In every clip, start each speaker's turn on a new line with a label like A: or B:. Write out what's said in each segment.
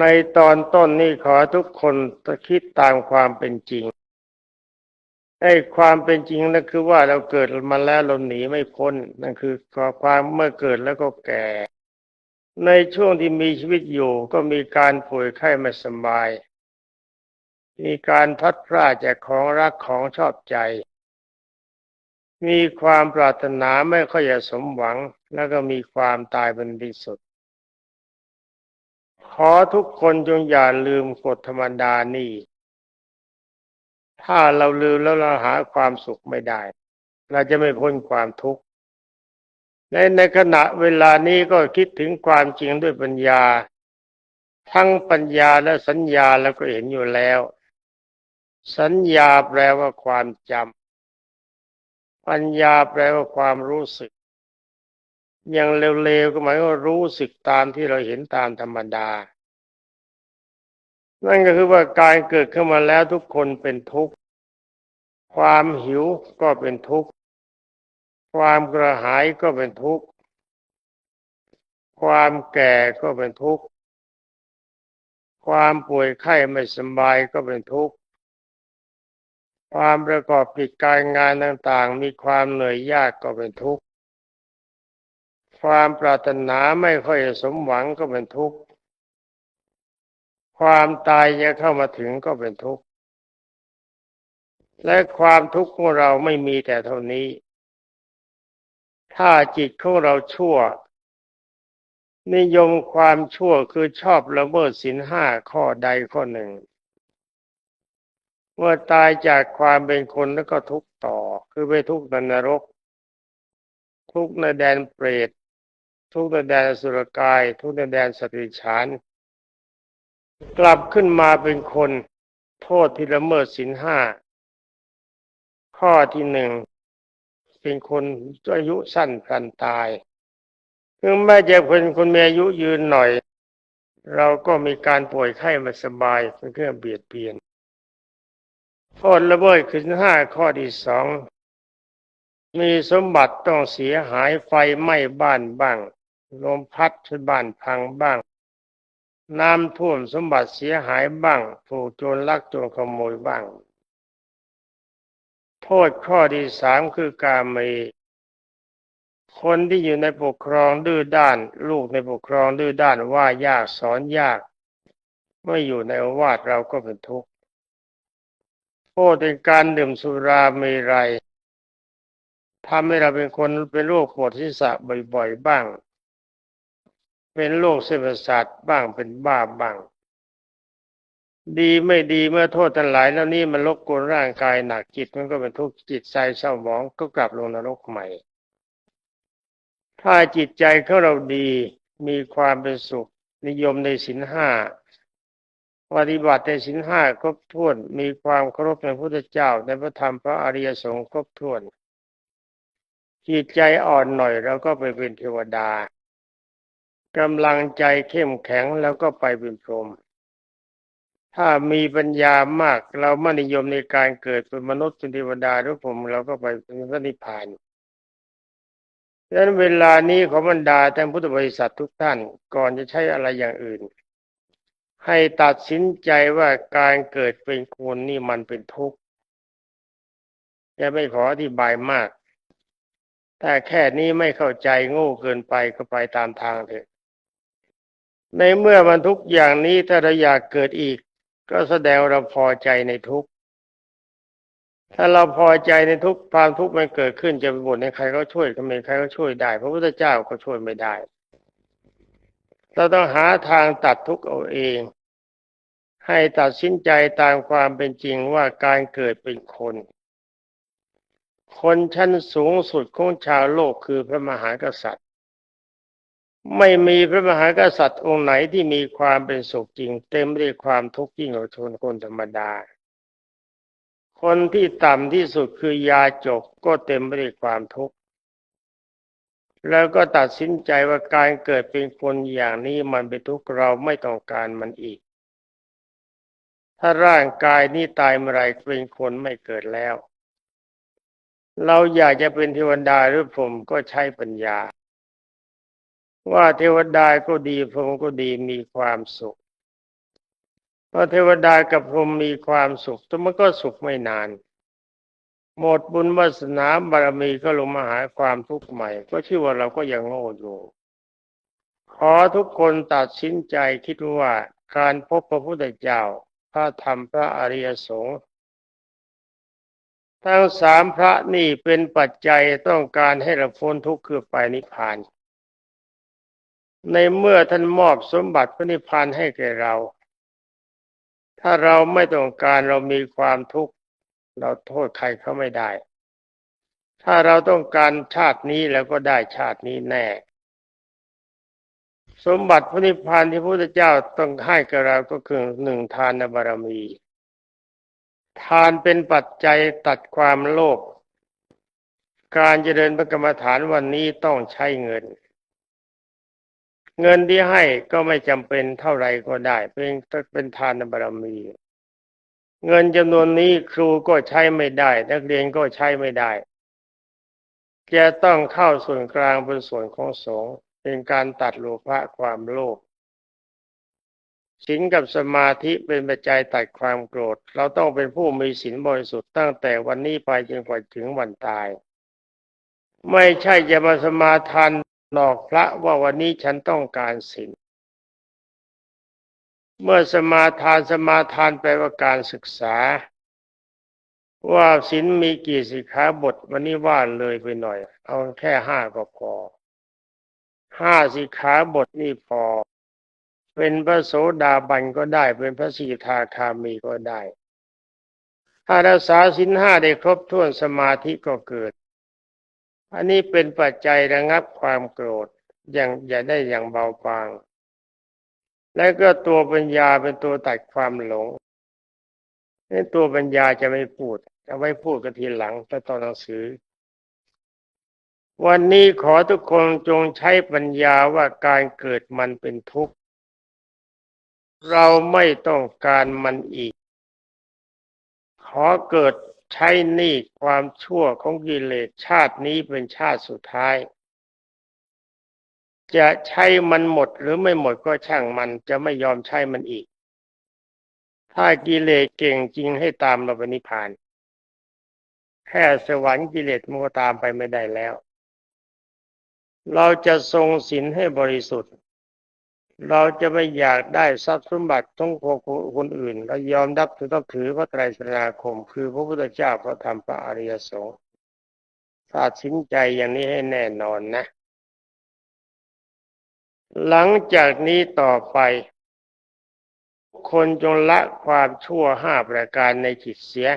A: ในตอนต้นนี่ขอทุกคนตะคิดตามความเป็นจริงไอ้ความเป็นจริงนั่นคือว่าเราเกิดมาแล้วเราหนีไม่พ้นนั่นคือความเมื่อเกิดแล้วก็แก่ ในช่วงที่มีชีวิตอยู่ก็มีการป่วยไข้ไม่สบาย มีการพัดพลาดจากของรักของชอบใจ มีความปรารถนาไม่ค่อยจะสมหวัง แล้วก็มีความตายเป็นที่สุด ขอทุกคนจงอย่าลืมกฎธรรมดานี่ ถ้าเราลืมแล้วเราหาความสุขไม่ได้ เราจะไม่พ้นความทุกข์ในในขณะเวลานี้ก็คิดถึงความจริงด้วยปัญญา ทั้งปัญญาและสัญญาแล้วก็เห็นอยู่แล้ว สัญญาแปลว่าความจำปัญญาแปลว่าความรู้สึก อย่างเร็วๆก็หมายว่ารู้สึกตามที่เราเห็นตามธรรมดา นั่นก็คือว่าการเกิดขึ้นมาแล้วทุกคนเป็นทุกข์ ความหิวก็เป็นทุกข์ ความกระหายก็เป็นทุกข์ ความแก่ก็เป็นทุกข์ ความป่วยไข้ไม่สบายก็เป็นทุกข์ ความประกอบกิจการงานต่างๆ มีความเหนื่อยยากก็เป็นทุกข์ ความปรารถนาไม่ค่อยสมหวังก็เป็นทุกข์ความตายจะเข้ามาถึงก็เป็นทุกข์และความทุกข์ของเราไม่มีแต่เท่านี้ ถ้าจิตของเราชั่ว นิยมความชั่วคือชอบละเมิดศีลห้าข้อใดข้อหนึ่ง เมื่อตายจากความเป็นคนแล้วก็ทุกต่อ คือไปทุกข์ในนรก ทุกข์ในแดนเปรต ทุกในแดนสุรกาย ทุกในแดนสติฉาน กลับขึ้นมาเป็นคน โทษที่ละเมิดศีลห้า ข้อที่หนึ่ง เป็นคนอายุสั้นพลันตาย ถึงแม้จะเป็นคนมีอายุยืนหน่อย เราก็มีการป่วยไข้ม่สบายเป็นเครื่องเบียดเบียน โทษละเมิดขึ้นห้าข้อที่สองมีสมบัติต้องเสียหายไฟไหม้บ้านบ้าง ลมพัดจนบ้านพังบ้าง น้ำท่วมสมบัติเสียหายบ้าง ถูกโจรลักโจรขโมยบ้าง โทษข้อที่สามคือการมีคนที่อยู่ในปกครองดื้อด้าน ลูกในปกครองดื้อด้านว่ายากสอนยากไม่อยู่ในอาวาสเราก็เป็นทุกข์โทษในการดื่มสุรามรัยทำให้เราเป็นคนเป็นโรคปวดศีรษะบ่อยๆบ้าง เป็นโรคเส้นประสาทบ้างเป็นบ้าบ้าง ดีไม่ดีเมื่อโทษทั้งหลายแล้วนี่มันรบกวนร่างกายหนักจิตมันก็เป็นทุกข์จิตใจเศร้าหมองก็กลับลงนรกใหม่ ถ้าจิตใจของเราดีมีความเป็นสุข นิยมในศีลห้าปฏิบัติในศีลห้าครบถ้วนมีความเคารพในพระพุทธเจ้าในพระธรรมพระอริยสงฆ์ครบถ้วนจิตใจอ่อนหน่อยเราก็ไปเป็นเทวดา กำลังใจเข้มแข็งแล้วก็ไปเป็นพรหมถ้ามีปัญญามาก เราไม่นิยมในการเกิดเป็นมนุษย์เป็นเทวดาหรือผมเราก็ไปเป็นพระนิพพานดังนั้นเวลานี้ขอบรรดาท่านพุทธบริษัททุกท่านก่อนจะใช้อะไรอย่างอื่น ให้ตัดสินใจว่าการเกิดเป็นคนนี่มันเป็นทุกข์จะไม่ขออธิบายมาก แต่แค่นี้ไม่เข้าใจโง่เกินไปก็ไปตามทางเถอะ ในเมื่อมันทุกอย่างนี้ถ้าเราอยากเกิดอีก ก็แสดงเราพอใจในทุกถ้าเราพอใจในทุกความทุกข์มันเกิดขึ้นจะไปบ่นให้ใครเขาช่วยก็ไม่ใครเขาช่วยได้ พระพุทธเจ้าก็ช่วยไม่ได้ เราต้องหาทางตัดทุกข์เอาเอง ให้ตัดสินใจตามความเป็นจริงว่าการเกิดเป็นคน คนชั้นสูงสุดของชาวโลกคือพระมหากษัตริย์ ไม่มีพระมหากษัตริย์องค์ไหนที่มีความเป็นสุขจริง เต็มไปด้วยความทุกข์ยิ่งกว่าชนคนธรรมดา คนที่ต่ำที่สุดคือยาจกก็เต็มไปด้วยความทุกข์แล้วก็ตัดสินใจว่าการเกิดเป็นคนอย่างนี้มันเป็นทุกข์เราไม่ต้องการมันอีก ถ้าร่างกายนี้ตายเมื่อไรเป็นคนไม่เกิดแล้ว เราอยากจะเป็นเทวดาหรือผมก็ใช้ปัญญา ว่าเทวดาก็ดีพรหมก็ดีมีความสุขพอเทวดากับพรหมมีความสุขแต่มันก็สุขไม่นาน หมดบุญวาสนาบารมีก็ลงมาหาความทุกข์ใหม่ ก็ชื่อว่าเราก็ยังโง่อยู่ขอทุกคนตัดสินใจคิดว่าการพบพระพุทธเจ้า พระธรรมพระอริยสงฆ์ทั้งสามพระนี่เป็นปัจจัยต้องการให้เราพ้นทุกข์คือไปนิพพาน ในเมื่อท่านมอบสมบัติพระนิพพานให้แก่เรา ถ้าเราไม่ต้องการเรามีความทุกข์ เราโทษใครเขาไม่ได้ ถ้าเราต้องการชาตินี้แล้วก็ได้ชาตินี้แน่ สมบัติพระนิพพานที่พระพุทธเจ้าต้องให้กับเราก็คือหนึ่งทานบารมี ทานเป็นปัจจัยตัดความโลภการเจริญพระกรรมฐานวันนี้ต้องใช้เงิน เงินที่ให้ก็ไม่จำเป็นเท่าไรก็ได้ เป็นเป็นทานบารมี เงินจำนวนนี้ครูก็ใช้ไม่ได้ นักเรียนก็ใช้ไม่ได้จะต้องเข้าส่วนกลางเป็นส่วนของสงฆ์เป็นการตัดโลภะความโลภศีลกับสมาธิเป็นปัจจัยตัดความโกรธ เราต้องเป็นผู้มีศีลบริสุทธิ์ตั้งแต่วันนี้ไปจนกว่าถึงวันตาย ไม่ใช่จะมาสมาทาน หลอกพระว่าวันนี้ฉันต้องการศีลเมื่อสมาทานสมาทานแปว่าการศึกษา ว่าศีลมีกี่สิกขาบท วันนี้ว่าเลยไปหน่อย เอาแค่ห้าก็พอห้าสิกขาบทนี่พอ เป็นพระโสดาบันก็ได้ เป็นพระสีทาคามีก็ได้ถ้ารักษาสินห้าได้ครบถ้วนสมาธิก็เกิด อันนี้เป็นปัจจัยระงับความโกรธอย่างอย่าได้อย่างเบาบาง และก็ตัวปัญญาเป็นตัวตัดความหลงนี่ตัวปัญญาจะไม่พูดจะไว้พูดกันทีหลังแต่ตอนหนังสือ วันนี้ขอทุกคนจงใช้ปัญญาว่าการเกิดมันเป็นทุกข์ เราไม่ต้องการมันอีก ขอเกิด ใช้หนี้ความชั่วของกิเลสชาตินี้เป็นชาติสุดท้าย จะใช้มันหมดหรือไม่หมดก็ช่างมันจะไม่ยอมใช้มันอีก ถ้ากิเลสเก่งจริงให้ตามเราไปนิพพาน แค่สวรรค์กิเลสมันก็ตามไปไม่ได้แล้ว เราจะทรงศีลให้บริสุทธิ์ เราจะไม่อยากได้ทรัพย์สมบัติต้องของคนอื่นเรายอมรับถือต้องถือพระไตรสนาคม คือพระพุทธเจ้าพระธรรมพระอริยสงฆ์ตัดสินใจอย่างนี้ให้แน่นอนนะ หลังจากนี้ต่อไป คนจงละความชั่วห้าประการในจิตเสีย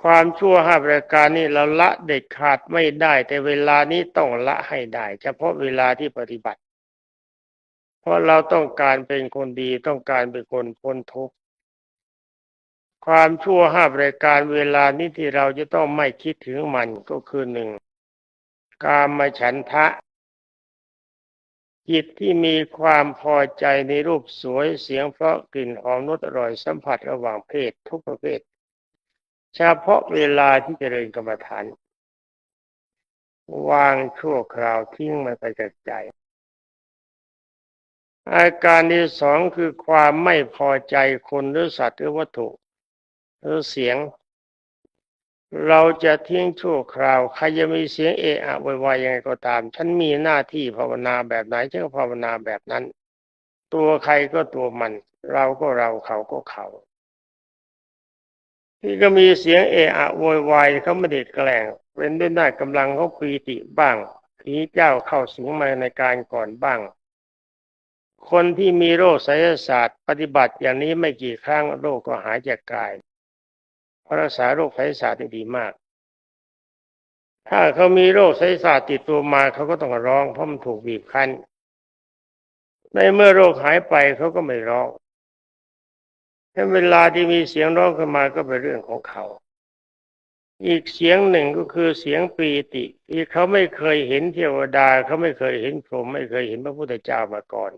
A: ความชั่วห้าประการนี้เราละเด็ดขาดไม่ได้ แต่เวลานี้ต้องละให้ได้ เฉพาะเวลาที่ปฏิบัติ ราะเราต้องการเป็นคนดีต้องการเป็นคนพ้นทุกข์ความชั่วห้าประการเวลานี้ที่เราจะต้องไม่คิดถึงมันก็คือหนึ่งกามฉันทะ จิตที่มีความพอใจในรูปสวยเสียงเพราะกลิ่นหอมรสอร่อยสัมผัสระหว่างเพศทุกประเภทเฉพาะเวลาที่จเจริญกรรมฐาน วางชั่วคราวทิ้งมันไปจากใจ อาการที่สองคือความไม่พอใจคนหรือสัตว์หรือวัตถุหรือเสียง เราจะทิ้งชั่วคราว ใครจะมีเสียงเอะอะวายยังไงก็ตาม ฉันมีหน้าที่ภาวนาแบบไหนฉันก็ภาวนาแบบนั้น ตัวใครก็ตัวมัน เราก็เราเขาก็เขาที่ก็มีเสียงเอะอะโวยวายเขาไม่ได้แกล้งเป็นด้วยหน้ากำลังเขาปีติบ้างผีเจ้าเข้าสิงมาในการก่อนบ้าง คนที่มีโรคไสยศาสตร์ ปฏิบัติอย่างนี้ไม่กี่ครั้งโรคก็หายจากกายเพราะรักษาโรคไสยศาสตร์ได้ดีมาก ถ้าเขามีโรคไสยศาสตร์ติดตัวมาเขาก็ต้องร้องเพราะมันถูกบีบคั้น ในเมื่อโรคหายไปเขาก็ไม่ร้องถ้าเวลาที่มีเสียงร้องขึ้นมาก็เป็นเรื่องของเขา อีกเสียงหนึ่งก็คือเสียงปีติที่เขาไม่เคยเห็นเทวดาเขาไม่เคยเห็นพรหมไม่เคยเห็นพระพุทธเจ้ามาก่อน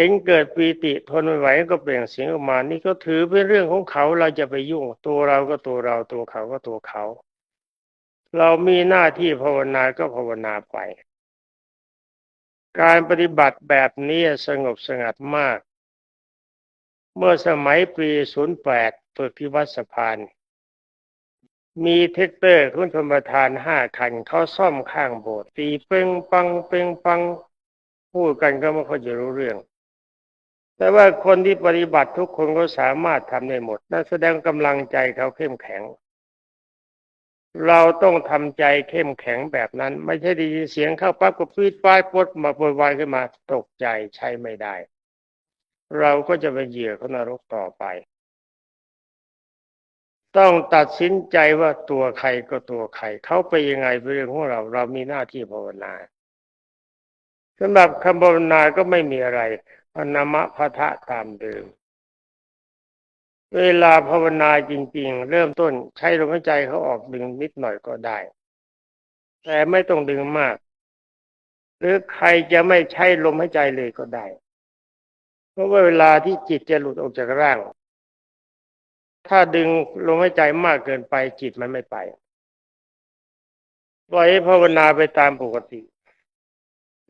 A: เห็นเกิดปีติทนไม่ไหวก็เปล่งเสียงออกมา นี่ก็ถือเป็นเรื่องของเขาเราจะไปยุ่ง ตัวเราก็ตัวเราตัวเขาก็ตัวเขา เรามีหน้าที่ภาวนาก็ภาวนาไป การปฏิบัติแบบนี้สงบสงัดมาก เมื่อสมัยปี08ฝึกที่วัดสะพานมีเทคเตอร์คุณชมประทานห้าคันเขาซ่อมข้างโบสถ์ตีเป้งปังเป้งปังพูดกันก็ไม่ค่อยจะรู้เรื่อง แต่ว่าคนที่ปฏิบัติทุกคนก็สามารถทำได้หมดนั่นแสดงกำลังใจเขาเข้มแข็ง เราต้องทำใจเข้มแข็งแบบนั้น ไม่ใช่ได้ยินเสียงเข้าปั๊บก็ฟีดไฟปดมาปวดวายขึ้นมาตกใจใช้ไม่ได้ เราก็จะเป็นเหยื่อของนรกต่อไป ต้องตัดสินใจว่าตัวใครก็ตัวใครเขาไปยังไงเป็นเรื่องของเรา เรามีหน้าที่ภาวนาสำหรับคำภาวนาก็ไม่มีอะไร นามะพะทะตามเดิม เวลาภาวนาจริง ๆ เริ่มต้นใช้ลมหายใจเขาออกดึงนิดหน่อยก็ได้ แต่ไม่ต้องดึงมาก หรือใครจะไม่ใช้ลมหายใจเลยก็ได้ เพราะว่าเวลาที่จิตจะหลุดออกจากร่าง ถ้าดึงลมหายใจมากเกินไปจิตมันไม่ไปปล่อยให้ภาวนาไปตามปกติ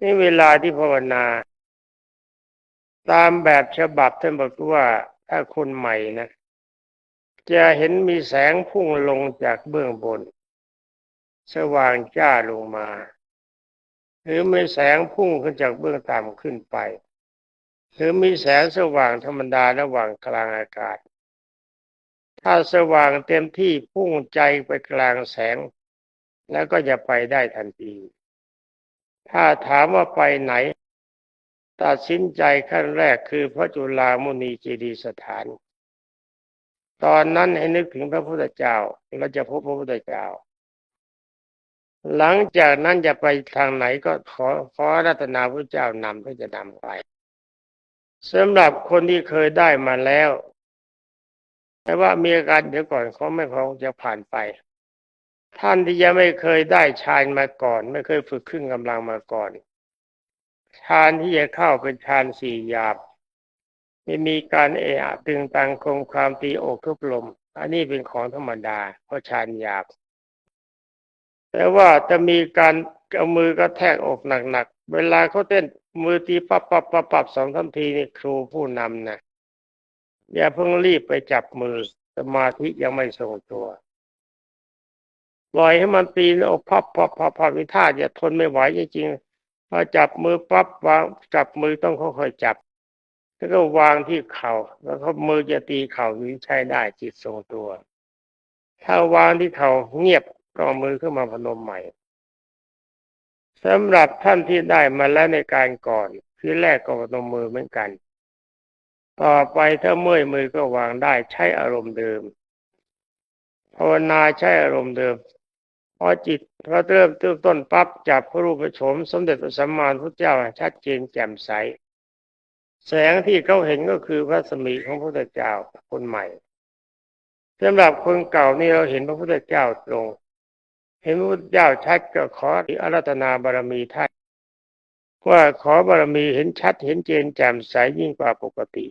A: นี่เวลาที่ภาวนา ตามแบบฉบับท่านบอกว่าถ้าคนใหม่นะจะเห็นมีแสงพุ่งลงจากเบื้องบน สว่างจ้าลงมา หรือมีแสงพุ่งขึ้นจากเบื้องต่ำขึ้นไป หรือมีแสงสว่างธรรมดาระหว่างกลางอากาศ ถ้าสว่างเต็มที่พุ่งใจไปกลางแสง แล้วก็จะไปได้ทันที ถ้าถามว่าไปไหน ตัดสินใจขั้นแรกคือพระจุลามุนีเจดีสถาน ตอนนั้นให้นึกถึงพระพุทธเจ้าเราจะพบพระพุทธเจ้า หลังจากนั้นจะไปทางไหนก็ขอขอรัตนาพระเจ้านำเพื่อจะนำไปสำหรับคนที่เคยได้มาแล้ว แต่ว่ามีอาการเดี๋ยวก่อนเขาไม่พอจะผ่านไป ท่านที่ยังไม่เคยได้ฌานมาก่อน ไม่เคยฝึกครึ่งกำลังมาก่อน ฌานที่จะเข้าเป็นฌานสี่หยาบไม่มีการเอะตึงตังคงความตีอกทุบลม อันนี้เป็นของธรรมดาเพราะฌานหยาบ แต่ว่าจะมีการเอามือกระแทกอกหนักๆ เวลาเขาเต้นมือตีปับปับปับปับสองทันทีนี่ครูผู้นำนะอย่าเพิ่งรีบไปจับมือสมาธิยังไม่ทรงตัวปล่อยให้มันตีแล้วพับพับพับพับวิท่าจะทนไม่ไหวจริงๆ พอจับมือปั๊บวางจับมือต้องค่อยๆจับ แล้วก็วางที่เขา่าแล้วก็มือจะตีเข่านี้ใช้ได้จิตทรงตัว ถ้าวางที่เขา่าเงียบก็มือขึ้นมาพนมใหม่สำหรับท่านที่ได้มาแล้วในการก่อนคือแรกก็พนมมือเหมือนกัน ต่อไปถ้าเมื่อยมือก็วางได้ใช้อารมณ์เดิมภาวนาใช้อารมณ์เดิมพอจิต พอเริ่มต้นต้นปั๊บจับพระรูปโฉมสมเด็จพระสัมมาสัมพุทธเจ้าชัดเจนแจ่มใส แสงที่เขาเห็นก็คือพระสมีของพระพุทธเจ้าคนใหม่สำหรับคนเก่านี่เราเห็นพระพุทธเจ้าตรง เห็นพระพุทธเจ้าชัดก็ขออารัตนาบารมีท่านว่าขอบารมีเห็นชัดเห็นเจนแจ่มใสยิ่งกว่าปกติ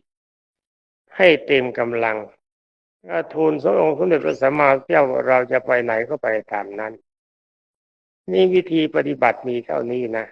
A: ให้เต็มกำลังทูลสมองค์สมเด็จพระสัมมาสัมพุทธเจ้าเราจะไปไหนก็ไปตามนั้น นี่วิธีปฏิบัติมีเท่านี้นะ